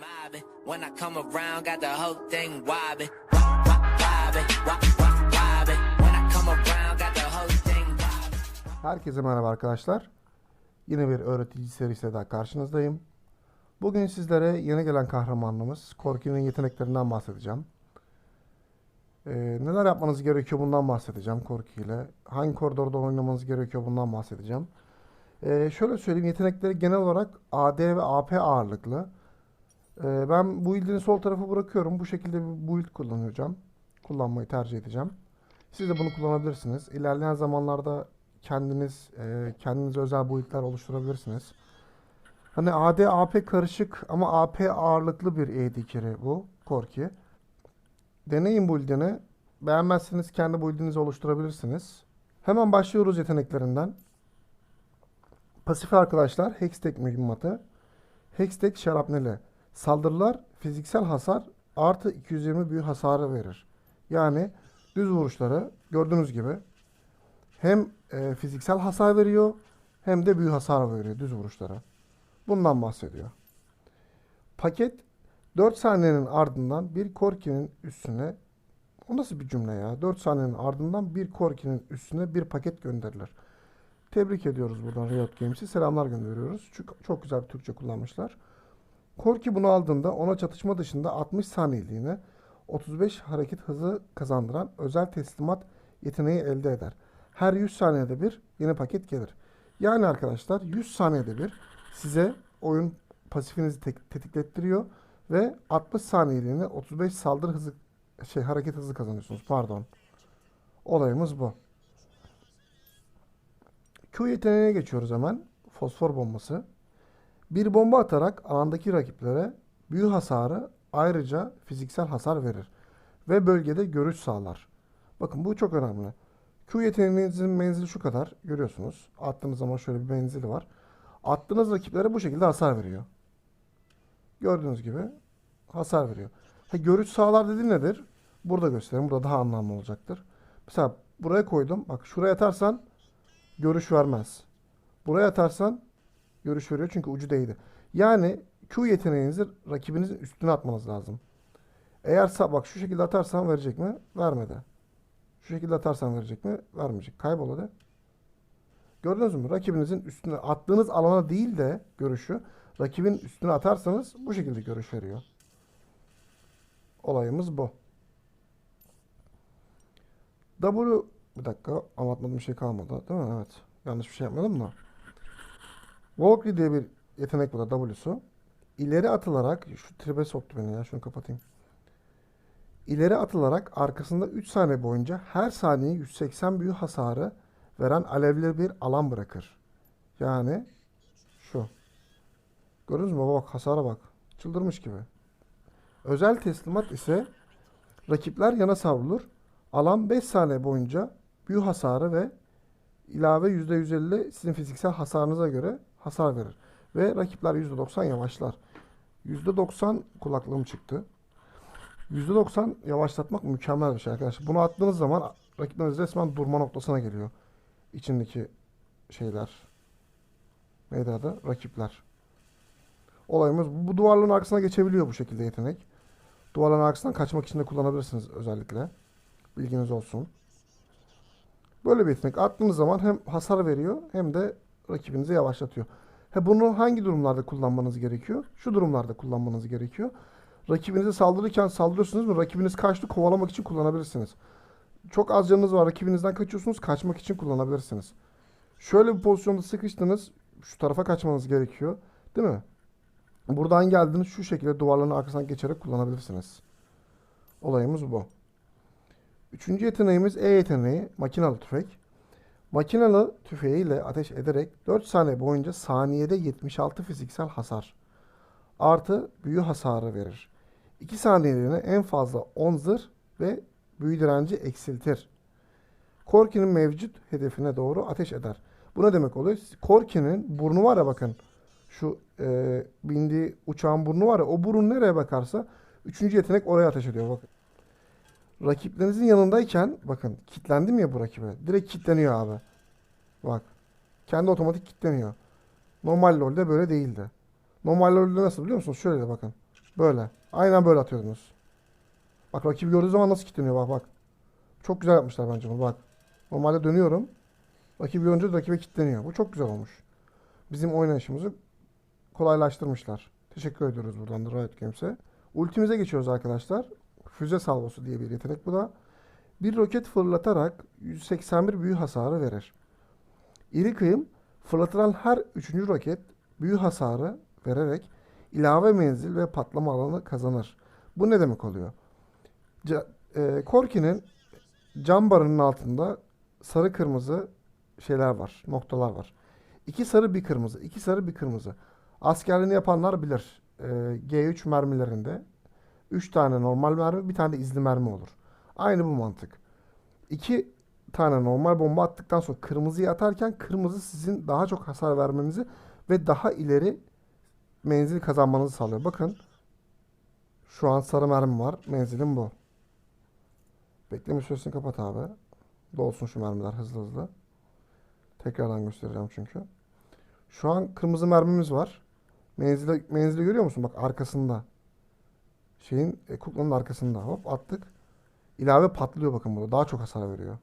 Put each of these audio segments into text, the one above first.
When I come around, got the whole thing wobbing. Wop, wop, wobbing, wop, wop. When I come around, got the whole thing wobbing. Herkese merhaba arkadaşlar. Yine bir öğretici serisiyle daha karşınızdayım. Bugün sizlere yeni gelen kahramanımız Korki'nin yeteneklerinden bahsedeceğim. Ee, neler yapmanız gerekiyor bundan bahsedeceğim Korki ile. Hangi koridorda oynamanız gerekiyor bundan bahsedeceğim. Ee, şöyle söyleyeyim yetenekleri genel olarak AD ve AP ağırlıklı. Ee, ben bu build'ini sol tarafa bırakıyorum. Bu şekilde bir build kullanacağım. Kullanmayı tercih edeceğim. Siz de bunu kullanabilirsiniz. İlerleyen zamanlarda kendiniz e, kendinize özel build'ler oluşturabilirsiniz. Hani AD AP karışık ama AP ağırlıklı bir carry bu Korki. Deneyin build'ini. Beğenmezseniz kendi build'inizi oluşturabilirsiniz. Hemen başlıyoruz yeteneklerinden. Pasif arkadaşlar Hextech mühimmatı. Hextech şarapneli. Saldırılar fiziksel hasar artı 220 büyü hasarı verir. Yani düz vuruşları gördüğünüz gibi hem e, fiziksel hasar veriyor hem de büyü hasar veriyor düz vuruşlara. Bundan bahsediyor. Paket 4 saniyenin ardından bir Korki'nin üstüne o nasıl bir cümle ya? 4 saniyenin ardından bir Korki'nin üstüne bir paket gönderilir. Tebrik ediyoruz buradan Riot Games'i. Selamlar gönderiyoruz. Çünkü çok güzel bir Türkçe kullanmışlar. Korki bunu aldığında ona çatışma dışında 60 saniyeliğine 35 hareket hızı kazandıran özel teslimat yeteneği elde eder. Her 100 saniyede bir yeni paket gelir. Yani arkadaşlar 100 saniyede bir size oyun pasifinizi tek- tetiklettiriyor ve 60 saniyeliğine 35 saldırı hızı şey hareket hızı kazanıyorsunuz. Pardon. Olayımız bu. Q yeteneğine geçiyoruz hemen. Fosfor bombası. Bir bomba atarak alandaki rakiplere büyü hasarı ayrıca fiziksel hasar verir ve bölgede görüş sağlar. Bakın bu çok önemli. Q yeteneğinizin menzili şu kadar görüyorsunuz. Attığınız zaman şöyle bir menzili var. Attığınız rakiplere bu şekilde hasar veriyor. Gördüğünüz gibi hasar veriyor. Ha, görüş sağlar dediği nedir? Burada göstereyim. Burada daha anlamlı olacaktır. Mesela buraya koydum. Bak şuraya atarsan görüş vermez. Buraya atarsan görüş veriyor çünkü ucu değdi. Yani Q yeteneğinizi rakibinizin üstüne atmanız lazım. Eğer bak şu şekilde atarsan verecek mi? Vermedi. Şu şekilde atarsan verecek mi? Vermeyecek. Kaybol hadi. Gördünüz mü? Rakibinizin üstüne attığınız alana değil de görüşü rakibin üstüne atarsanız bu şekilde görüş veriyor. Olayımız bu. W bir dakika anlatmadığım şey kalmadı değil mi? Evet. Yanlış bir şey yapmadım da. Valkyrie diye bir yetenek bu da W'su. İleri atılarak şu tribe soktu beni ya şunu kapatayım. İleri atılarak arkasında 3 saniye boyunca her saniye 180 büyü hasarı veren alevli bir alan bırakır. Yani şu. Gördünüz mü? Bak hasara bak. Çıldırmış gibi. Özel teslimat ise rakipler yana savrulur. Alan 5 saniye boyunca büyü hasarı ve ilave %150 sizin fiziksel hasarınıza göre hasar verir. Ve rakipler %90 yavaşlar. %90 kulaklığım çıktı. %90 yavaşlatmak mükemmel bir şey arkadaşlar. Bunu attığınız zaman rakipleriniz resmen durma noktasına geliyor. İçindeki şeyler. Neydi adı? Rakipler. Olayımız bu, duvarların arkasına geçebiliyor bu şekilde yetenek. Duvarların arkasından kaçmak için de kullanabilirsiniz özellikle. Bilginiz olsun. Böyle bir yetenek attığınız zaman hem hasar veriyor hem de rakibinizi yavaşlatıyor. He bunu hangi durumlarda kullanmanız gerekiyor? Şu durumlarda kullanmanız gerekiyor. Rakibinize saldırırken saldırıyorsunuz mu? Rakibiniz kaçtı kovalamak için kullanabilirsiniz. Çok az canınız var. Rakibinizden kaçıyorsunuz. Kaçmak için kullanabilirsiniz. Şöyle bir pozisyonda sıkıştınız. Şu tarafa kaçmanız gerekiyor. Değil mi? Buradan geldiniz şu şekilde duvarların arkasından geçerek kullanabilirsiniz. Olayımız bu. Üçüncü yeteneğimiz E yeteneği. Makinalı tüfek. Makinalı tüfeğiyle ateş ederek 4 saniye boyunca saniyede 76 fiziksel hasar artı büyü hasarı verir. 2 saniyeliğine en fazla 10 zırh ve büyü direnci eksiltir. Korki'nin mevcut hedefine doğru ateş eder. Bu ne demek oluyor? Korki'nin burnu var ya bakın. Şu e, bindiği uçağın burnu var ya o burun nereye bakarsa üçüncü yetenek oraya ateş ediyor. Bakın. Rakiplerinizin yanındayken bakın kilitlendim ya bu rakibe. Direkt kilitleniyor abi. Bak. Kendi otomatik kilitleniyor. Normal LoL'de böyle değildi. Normal LoL'de nasıl biliyor musunuz? Şöyle bakın. Böyle. Aynen böyle atıyordunuz. Bak rakibi gördüğü zaman nasıl kilitleniyor bak bak. Çok güzel yapmışlar bence bunu bak. Normalde dönüyorum. Rakibi görünce rakibe kilitleniyor. Bu çok güzel olmuş. Bizim oynayışımızı kolaylaştırmışlar. Teşekkür ediyoruz buradan da Riot Games'e. Ultimize geçiyoruz arkadaşlar. Füze salvosu diye bir yetenek bu da. Bir roket fırlatarak 181 büyü hasarı verir. İri kıyım fırlatılan her üçüncü roket büyü hasarı vererek ilave menzil ve patlama alanı kazanır. Bu ne demek oluyor? Ca- e, Korki'nin cam barının altında sarı kırmızı şeyler var, noktalar var. İki sarı bir kırmızı, iki sarı bir kırmızı. Askerliğini yapanlar bilir. E, G3 mermilerinde 3 tane normal mermi, bir tane de izli mermi olur. Aynı bu mantık. İki tane normal bomba attıktan sonra kırmızıyı atarken kırmızı sizin daha çok hasar vermenizi ve daha ileri menzil kazanmanızı sağlıyor. Bakın şu an sarı mermi var. Menzilim bu. Bekleme süresini kapat abi. Dolsun şu mermiler hızlı hızlı. Tekrardan göstereceğim çünkü. Şu an kırmızı mermimiz var. Menzili, menzili görüyor musun? Bak arkasında. Şeyin e, kuklanın arkasında. Hop attık. İlave patlıyor bakın burada. Daha çok hasar veriyor.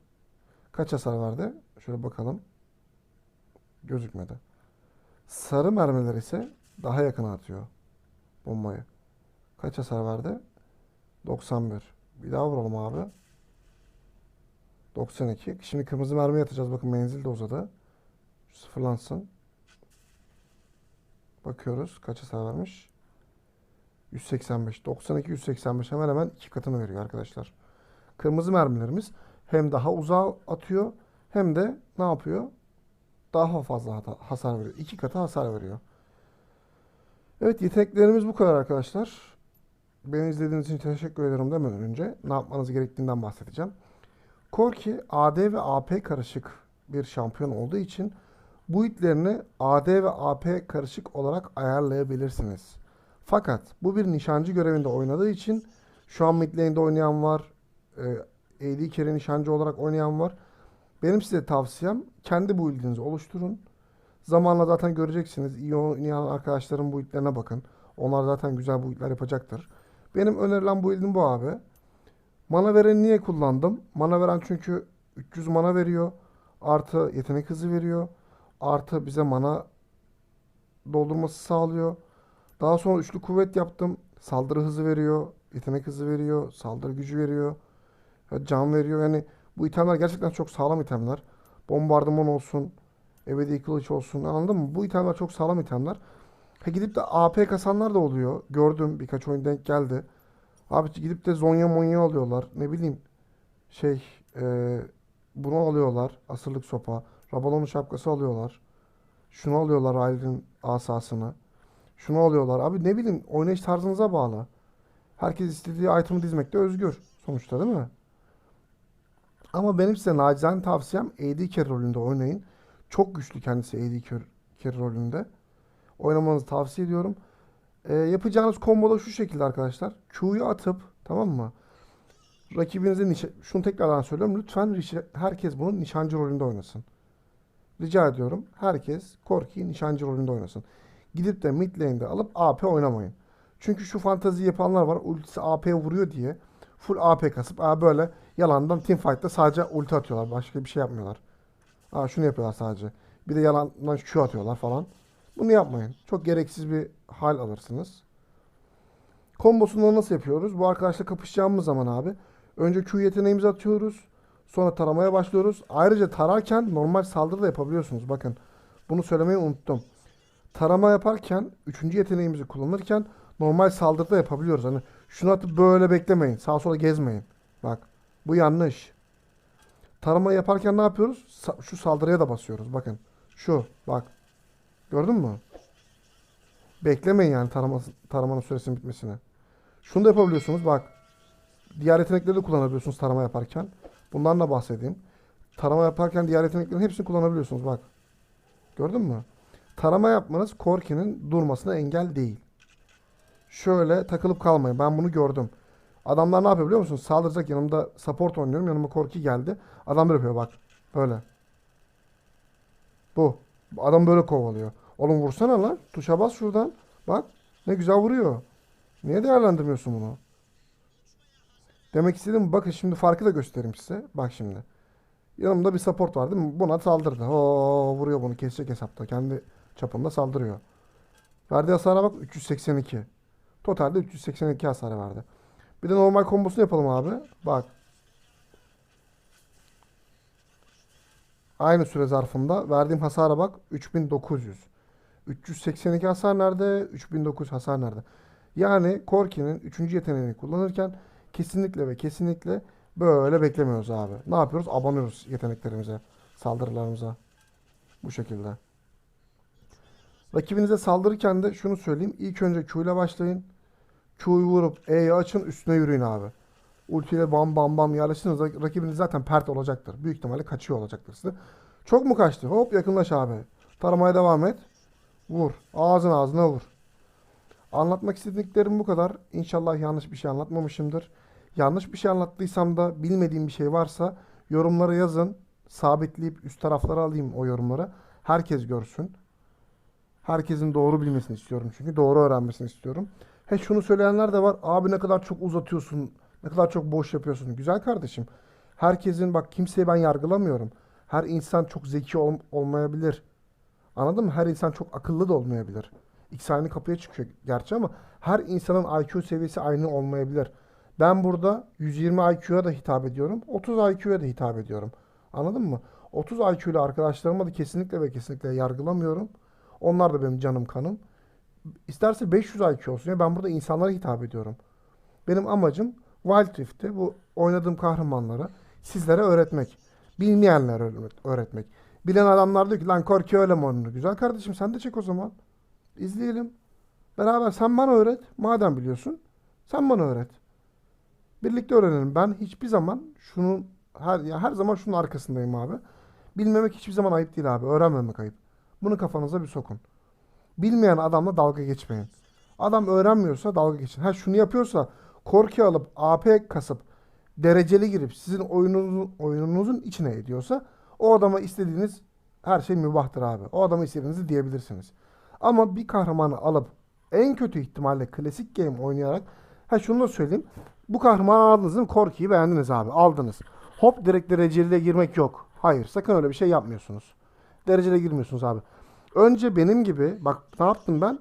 Kaç hasar verdi? Şöyle bakalım. Gözükmedi. Sarı mermiler ise daha yakına atıyor bombayı. Kaç hasar verdi? 91. Bir daha vuralım abi. 92. Şimdi kırmızı mermi atacağız. Bakın menzil de uzadı. Sıfırlansın. Bakıyoruz. Kaç hasar vermiş? 185. 92, 185. Hemen hemen iki katını veriyor arkadaşlar. Kırmızı mermilerimiz hem daha uzağa atıyor hem de ne yapıyor? Daha fazla hasar veriyor. İki katı hasar veriyor. Evet yeteneklerimiz bu kadar arkadaşlar. Beni izlediğiniz için teşekkür ederim demeden önce ne yapmanız gerektiğinden bahsedeceğim. Korki AD ve AP karışık bir şampiyon olduğu için bu itlerini AD ve AP karışık olarak ayarlayabilirsiniz. Fakat bu bir nişancı görevinde oynadığı için şu an mid oynayan var. E, AD carry nişancı olarak oynayan var. Benim size tavsiyem kendi build'inizi oluşturun. Zamanla zaten göreceksiniz. İyi oynayan arkadaşların build'lerine bakın. Onlar zaten güzel build'ler yapacaktır. Benim önerilen build'im bu abi. Mana vereni niye kullandım? Mana veren çünkü 300 mana veriyor. Artı yetenek hızı veriyor. Artı bize mana doldurması sağlıyor. Daha sonra üçlü kuvvet yaptım. Saldırı hızı veriyor. Yetenek hızı veriyor. Saldırı gücü veriyor. ve Can veriyor. Yani bu itemler gerçekten çok sağlam itemler. Bombardıman olsun. Ebedi kılıç olsun. Anladın mı? Bu itemler çok sağlam itemler. Ha gidip de AP kasanlar da oluyor. Gördüm. Birkaç oyun denk geldi. Abi gidip de Zonya Monya alıyorlar. Ne bileyim. Şey. e, bunu alıyorlar. Asırlık sopa. Rabalon'un şapkası alıyorlar. Şunu alıyorlar Aylin asasını. Şunu alıyorlar. Abi ne bileyim oynayış tarzınıza bağlı. Herkes istediği item'ı dizmekte özgür. Sonuçta değil mi? Ama benim size nacizane tavsiyem AD carry rolünde oynayın. Çok güçlü kendisi AD carry carry rolünde. Oynamanızı tavsiye ediyorum. Ee, yapacağınız combo da şu şekilde arkadaşlar. Q'yu atıp tamam mı? Rakibinizin nişan... Şunu tekrardan söylüyorum. Lütfen herkes bunu nişancı rolünde oynasın. Rica ediyorum. Herkes Korki'yi nişancı rolünde oynasın. Gidip de mid lane'de alıp AP oynamayın. Çünkü şu fantazi yapanlar var. Ultisi AP vuruyor diye. Full AP kasıp aa böyle yalandan teamfight'ta sadece ulti atıyorlar. Başka bir şey yapmıyorlar. Aa şunu yapıyorlar sadece. Bir de yalandan Q atıyorlar falan. Bunu yapmayın. Çok gereksiz bir hal alırsınız. Kombosunu nasıl yapıyoruz? Bu arkadaşla kapışacağımız zaman abi. Önce Q yeteneğimizi atıyoruz. Sonra taramaya başlıyoruz. Ayrıca tararken normal saldırı da yapabiliyorsunuz. Bakın. Bunu söylemeyi unuttum. Tarama yaparken, üçüncü yeteneğimizi kullanırken normal saldırı da yapabiliyoruz. Hani şunu atıp böyle beklemeyin. Sağa sola gezmeyin. Bak. Bu yanlış. Tarama yaparken ne yapıyoruz? Sa- şu saldırıya da basıyoruz. Bakın. Şu. Bak. Gördün mü? Beklemeyin yani tarama, taramanın süresinin bitmesini. Şunu da yapabiliyorsunuz. Bak. Diğer yetenekleri de kullanabiliyorsunuz tarama yaparken. Bundan da bahsedeyim. Tarama yaparken diğer yeteneklerin hepsini kullanabiliyorsunuz. Bak. Gördün mü? Tarama yapmanız Korki'nin durmasına engel değil. Şöyle takılıp kalmayın. Ben bunu gördüm. Adamlar ne yapıyor biliyor musun? Saldıracak yanımda support oynuyorum. Yanıma Korki geldi. Adam böyle yapıyor bak. Böyle. Bu. Adam böyle kovalıyor. Oğlum vursana lan. Tuşa bas şuradan. Bak. Ne güzel vuruyor. Niye değerlendirmiyorsun bunu? Demek istediğim bakın şimdi farkı da göstereyim size. Bak şimdi. Yanımda bir support var değil mi? Buna saldırdı. Oo, vuruyor bunu kesecek hesapta. Kendi çapında saldırıyor. Verdiği hasara bak 382. Totalde 382 hasarı verdi. Bir de normal kombosunu yapalım abi. Bak. Aynı süre zarfında verdiğim hasara bak 3900. 382 hasar nerede? 3900 hasar nerede? Yani Korki'nin 3. yeteneğini kullanırken kesinlikle ve kesinlikle böyle beklemiyoruz abi. Ne yapıyoruz? Abanıyoruz yeteneklerimize, saldırılarımıza. Bu şekilde. Rakibinize saldırırken de şunu söyleyeyim. İlk önce Q ile başlayın. Q'yu vurup E'yi açın üstüne yürüyün abi. Ultiyle bam bam bam yerleştiniz. Rak- Rakibiniz zaten pert olacaktır. Büyük ihtimalle kaçıyor olacaktır size. Çok mu kaçtı? Hop yakınlaş abi. Taramaya devam et. Vur. Ağzın ağzına vur. Anlatmak istediklerim bu kadar. İnşallah yanlış bir şey anlatmamışımdır. Yanlış bir şey anlattıysam da bilmediğim bir şey varsa yorumlara yazın. Sabitleyip üst taraflara alayım o yorumları. Herkes görsün. Herkesin doğru bilmesini istiyorum çünkü. Doğru öğrenmesini istiyorum. He şunu söyleyenler de var. Abi ne kadar çok uzatıyorsun. Ne kadar çok boş yapıyorsun. Güzel kardeşim. Herkesin bak kimseyi ben yargılamıyorum. Her insan çok zeki ol- olmayabilir. Anladın mı? Her insan çok akıllı da olmayabilir. İkisi aynı kapıya çıkıyor gerçi ama her insanın IQ seviyesi aynı olmayabilir. Ben burada 120 IQ'ya da hitap ediyorum. 30 IQ'ya da hitap ediyorum. Anladın mı? 30 IQ ile arkadaşlarıma da kesinlikle ve kesinlikle yargılamıyorum. Onlar da benim canım kanım. İsterse 500 IQ olsun ya ben burada insanlara hitap ediyorum. Benim amacım Wild Rift'i bu oynadığım kahramanlara sizlere öğretmek. Bilmeyenlere öğret- öğretmek. Bilen adamlar diyor ki lan Korki öyle mi? Güzel kardeşim sen de çek o zaman. İzleyelim. Beraber sen bana öğret. Madem biliyorsun sen bana öğret. Birlikte öğrenelim. Ben hiçbir zaman şunun her ya her zaman şunun arkasındayım abi. Bilmemek hiçbir zaman ayıp değil abi. Öğrenmemek ayıp. Bunu kafanıza bir sokun. Bilmeyen adamla dalga geçmeyin. Adam öğrenmiyorsa dalga geçin. Ha şunu yapıyorsa korku alıp AP kasıp dereceli girip sizin oyununuzun, oyununuzun içine ediyorsa o adama istediğiniz her şey mübahtır abi. O adama istediğinizi diyebilirsiniz. Ama bir kahramanı alıp en kötü ihtimalle klasik game oynayarak ha şunu da söyleyeyim. Bu kahramanı aldınız mi? Korki'yi beğendiniz abi. Aldınız. Hop direkt dereceliyle girmek yok. Hayır sakın öyle bir şey yapmıyorsunuz. Dereceli girmiyorsunuz abi. Önce benim gibi bak ne yaptım ben?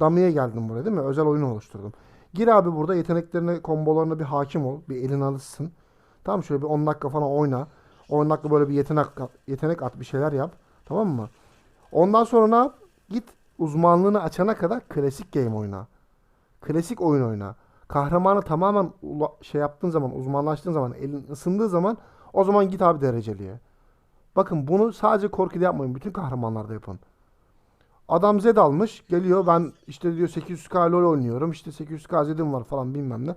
Dummy'ye geldim buraya değil mi? Özel oyun oluşturdum. Gir abi burada yeteneklerine, kombolarına bir hakim ol. Bir elin alışsın. Tamam şöyle bir 10 dakika falan oyna. 10 dakika böyle bir yetenek yetenek at bir şeyler yap. Tamam mı? Ondan sonra ne yap? Git uzmanlığını açana kadar klasik game oyna. Klasik oyun oyna. Kahramanı tamamen şey yaptığın zaman, uzmanlaştığın zaman, elin ısındığı zaman o zaman git abi dereceliye. Bakın bunu sadece korkuda yapmayın. Bütün kahramanlarda yapın. Adam Zed almış. Geliyor ben işte diyor 800k LoL oynuyorum. İşte 800k Zed'im var falan bilmem ne.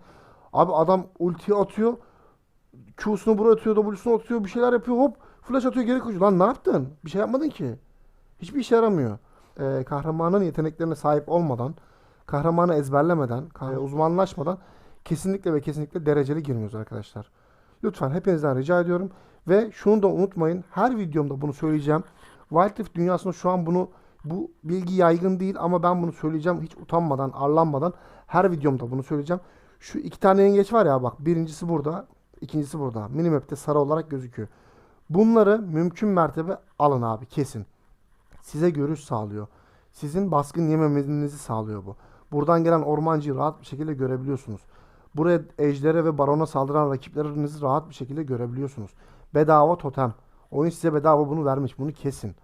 Abi adam ulti atıyor. Q'sunu buraya atıyor. W'sunu atıyor. Bir şeyler yapıyor. Hop flash atıyor geri koşuyor. Lan ne yaptın? Bir şey yapmadın ki. Hiçbir işe yaramıyor. Ee, kahramanın yeteneklerine sahip olmadan, kahramanı ezberlemeden, uzmanlaşmadan kesinlikle ve kesinlikle dereceli girmiyoruz arkadaşlar. Lütfen hepinizden rica ediyorum. Ve şunu da unutmayın. Her videomda bunu söyleyeceğim. Wild Rift dünyasında şu an bunu bu bilgi yaygın değil ama ben bunu söyleyeceğim hiç utanmadan, arlanmadan her videomda bunu söyleyeceğim. Şu iki tane yengeç var ya bak birincisi burada, ikincisi burada. Minimap'te sarı olarak gözüküyor. Bunları mümkün mertebe alın abi kesin. Size görüş sağlıyor. Sizin baskın yememenizi sağlıyor bu. Buradan gelen ormancıyı rahat bir şekilde görebiliyorsunuz. Buraya ejdere ve barona saldıran rakiplerinizi rahat bir şekilde görebiliyorsunuz. Bedava totem. Oyun size bedava bunu vermiş. Bunu kesin.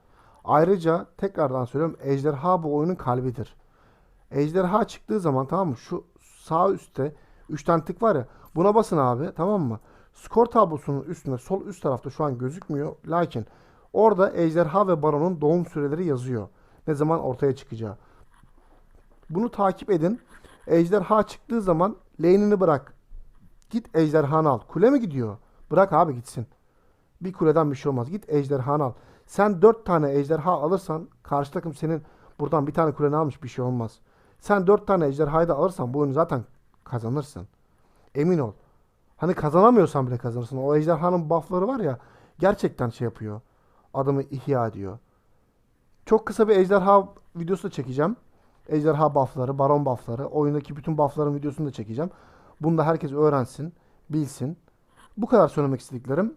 Ayrıca tekrardan söylüyorum. Ejderha bu oyunun kalbidir. Ejderha çıktığı zaman tamam mı? Şu sağ üstte 3 tane tık var ya. Buna basın abi tamam mı? Skor tablosunun üstünde sol üst tarafta şu an gözükmüyor. Lakin orada ejderha ve baronun doğum süreleri yazıyor. Ne zaman ortaya çıkacağı. Bunu takip edin. Ejderha çıktığı zaman lane'ini bırak. Git ejderhanı al. Kule mi gidiyor? Bırak abi gitsin. Bir kuleden bir şey olmaz. Git ejderhanı al. Sen dört tane ejderha alırsan karşı takım senin buradan bir tane kuleni almış bir şey olmaz. Sen dört tane ejderhayı da alırsan bu oyunu zaten kazanırsın. Emin ol. Hani kazanamıyorsan bile kazanırsın. O ejderhanın buffları var ya gerçekten şey yapıyor. Adamı ihya ediyor. Çok kısa bir ejderha videosu da çekeceğim. Ejderha buffları, baron buffları, oyundaki bütün buffların videosunu da çekeceğim. Bunu da herkes öğrensin, bilsin. Bu kadar söylemek istediklerim.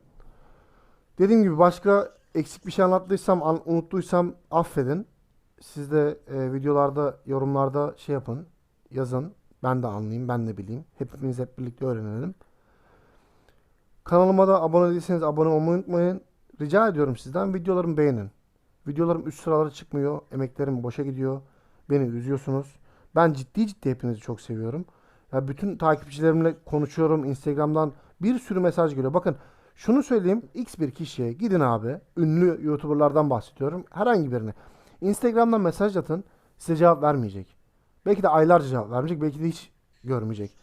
Dediğim gibi başka eksik bir şey anlattıysam, an- unuttuysam affedin. Siz de e, videolarda, yorumlarda şey yapın, yazın. Ben de anlayayım, ben de bileyim. Hepimiz hep birlikte öğrenelim. Kanalıma da abone değilseniz abone olmayı unutmayın. Rica ediyorum sizden videolarımı beğenin. Videolarım üst sıralara çıkmıyor. Emeklerim boşa gidiyor. Beni üzüyorsunuz. Ben ciddi ciddi hepinizi çok seviyorum. Ya bütün takipçilerimle konuşuyorum. Instagram'dan bir sürü mesaj geliyor. Bakın şunu söyleyeyim. X bir kişiye gidin abi. Ünlü YouTuber'lardan bahsediyorum. Herhangi birine. Instagram'dan mesaj atın. Size cevap vermeyecek. Belki de aylarca cevap vermeyecek. Belki de hiç görmeyecek.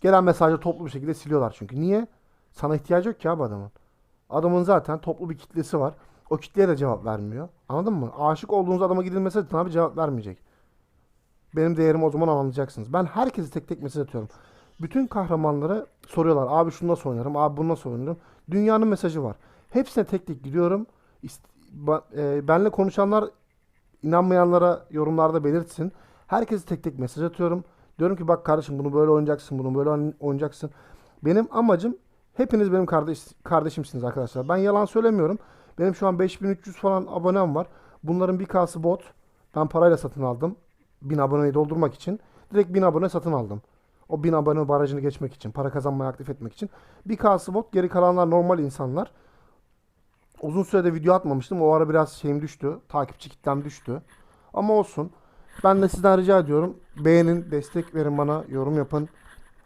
Gelen mesajı toplu bir şekilde siliyorlar çünkü. Niye? Sana ihtiyacı yok ki abi adamın. Adamın zaten toplu bir kitlesi var. O kitleye de cevap vermiyor. Anladın mı? Aşık olduğunuz adama gidin mesaj atın abi cevap vermeyecek. Benim değerimi o zaman anlayacaksınız. Ben herkese tek tek mesaj atıyorum. Bütün kahramanlara soruyorlar. Abi şunu nasıl oynarım? Abi bunu nasıl oynarım? Dünyanın mesajı var. Hepsine tek tek gidiyorum. E, benle konuşanlar inanmayanlara yorumlarda belirtsin. Herkese tek tek mesaj atıyorum. Diyorum ki bak kardeşim bunu böyle oynayacaksın, bunu böyle oyn- oynayacaksın. Benim amacım hepiniz benim kardeş kardeşimsiniz arkadaşlar. Ben yalan söylemiyorum. Benim şu an 5300 falan abonem var. Bunların bir kası bot. Ben parayla satın aldım. 1000 aboneyi doldurmak için. Direkt 1000 abone satın aldım. O 1000 abone barajını geçmek için, para kazanmayı aktif etmek için. Bir kası bot, geri kalanlar normal insanlar. Uzun sürede video atmamıştım. O ara biraz şeyim düştü. Takipçi kitlem düştü. Ama olsun. Ben de sizden rica ediyorum. Beğenin, destek verin bana, yorum yapın.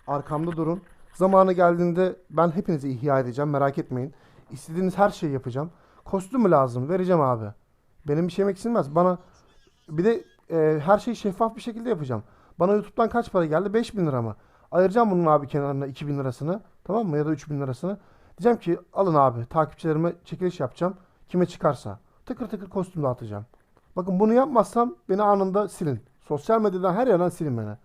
Arkamda durun. Zamanı geldiğinde ben hepinizi ihya edeceğim. Merak etmeyin. İstediğiniz her şeyi yapacağım. Kostüm mü lazım? Vereceğim abi. Benim bir şeyim eksilmez. Bana bir de e, her şeyi şeffaf bir şekilde yapacağım. Bana YouTube'dan kaç para geldi? 5000 lira mı? Ayıracağım bunun abi kenarına 2000 lirasını. Tamam mı? Ya da 3000 lirasını. Diyeceğim ki alın abi takipçilerime çekiliş yapacağım. Kime çıkarsa. Tıkır tıkır kostüm dağıtacağım. Bakın bunu yapmazsam beni anında silin. Sosyal medyadan her yerden silin beni.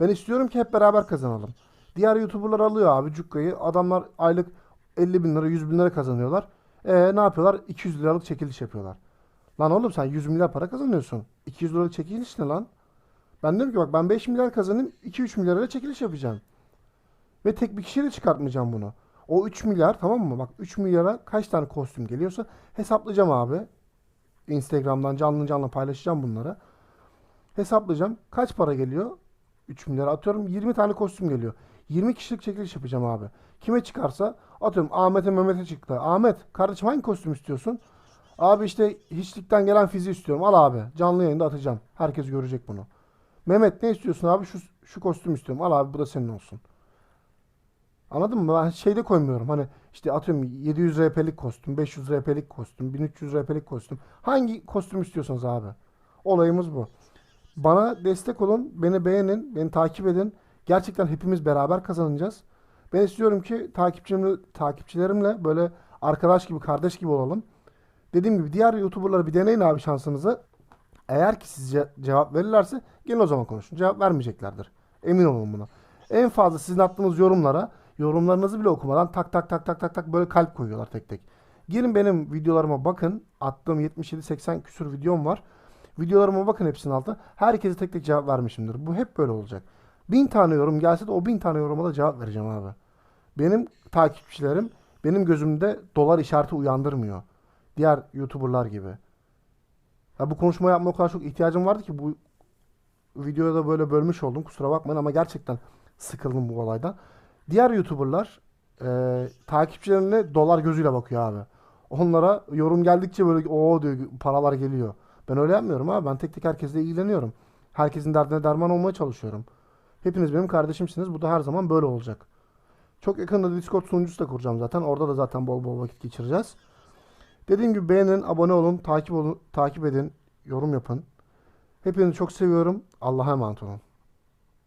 Ben istiyorum ki hep beraber kazanalım. Diğer YouTuber'lar alıyor abi cukkayı. Adamlar aylık 50 bin lira 100 bin lira kazanıyorlar. E ne yapıyorlar? 200 liralık çekiliş yapıyorlar. Lan oğlum sen 100 milyar para kazanıyorsun. 200 liralık çekiliş ne lan? Ben diyorum ki bak ben 5 milyar kazanayım 2-3 milyar lira çekiliş yapacağım. Ve tek bir kişiyle çıkartmayacağım bunu. O 3 milyar tamam mı? Bak 3 milyara kaç tane kostüm geliyorsa hesaplayacağım abi. Instagram'dan canlı canlı paylaşacağım bunları. Hesaplayacağım. Kaç para geliyor? 3 milyara atıyorum 20 tane kostüm geliyor. 20 kişilik çekiliş yapacağım abi. Kime çıkarsa atıyorum Ahmet'e Mehmet'e çıktı. Ahmet kardeşim hangi kostüm istiyorsun? Abi işte hiçlikten gelen fizi istiyorum. Al abi. Canlı yayında atacağım. Herkes görecek bunu. Mehmet ne istiyorsun abi? Şu, şu kostüm istiyorum. Al abi bu da senin olsun. Anladın mı? Ben şeyde koymuyorum. Hani işte atıyorum 700 RP'lik kostüm, 500 RP'lik kostüm, 1300 RP'lik kostüm. Hangi kostüm istiyorsanız abi. Olayımız bu. Bana destek olun, beni beğenin, beni takip edin. Gerçekten hepimiz beraber kazanacağız. Ben istiyorum ki takipçilerimle, takipçilerimle böyle arkadaş gibi, kardeş gibi olalım. Dediğim gibi diğer YouTuber'ları bir deneyin abi şansınızı. Eğer ki size cevap verirlerse gelin o zaman konuşun. Cevap vermeyeceklerdir. Emin olun buna. En fazla sizin attığınız yorumlara yorumlarınızı bile okumadan tak tak tak tak tak tak böyle kalp koyuyorlar tek tek. Girin benim videolarıma bakın. Attığım 77-80 küsur videom var. Videolarıma bakın hepsinin altına. Herkese tek tek cevap vermişimdir. Bu hep böyle olacak. Bin tane yorum gelse de o bin tane yoruma da cevap vereceğim abi. Benim takipçilerim benim gözümde dolar işareti uyandırmıyor. Diğer YouTuber'lar gibi. Ya bu konuşma yapmaya o kadar çok ihtiyacım vardı ki bu videoda da böyle bölmüş oldum. Kusura bakmayın ama gerçekten sıkıldım bu olaydan. Diğer YouTuber'lar e, takipçilerine dolar gözüyle bakıyor abi. Onlara yorum geldikçe böyle o diyor paralar geliyor. Ben öyle yapmıyorum abi. Ben tek tek herkesle ilgileniyorum. Herkesin derdine derman olmaya çalışıyorum. Hepiniz benim kardeşimsiniz. Bu da her zaman böyle olacak. Çok yakında Discord sunucusu da kuracağım zaten. Orada da zaten bol bol vakit geçireceğiz. Dediğim gibi beğenin, abone olun, takip olun, takip edin, yorum yapın. Hepinizi çok seviyorum. Allah'a emanet olun.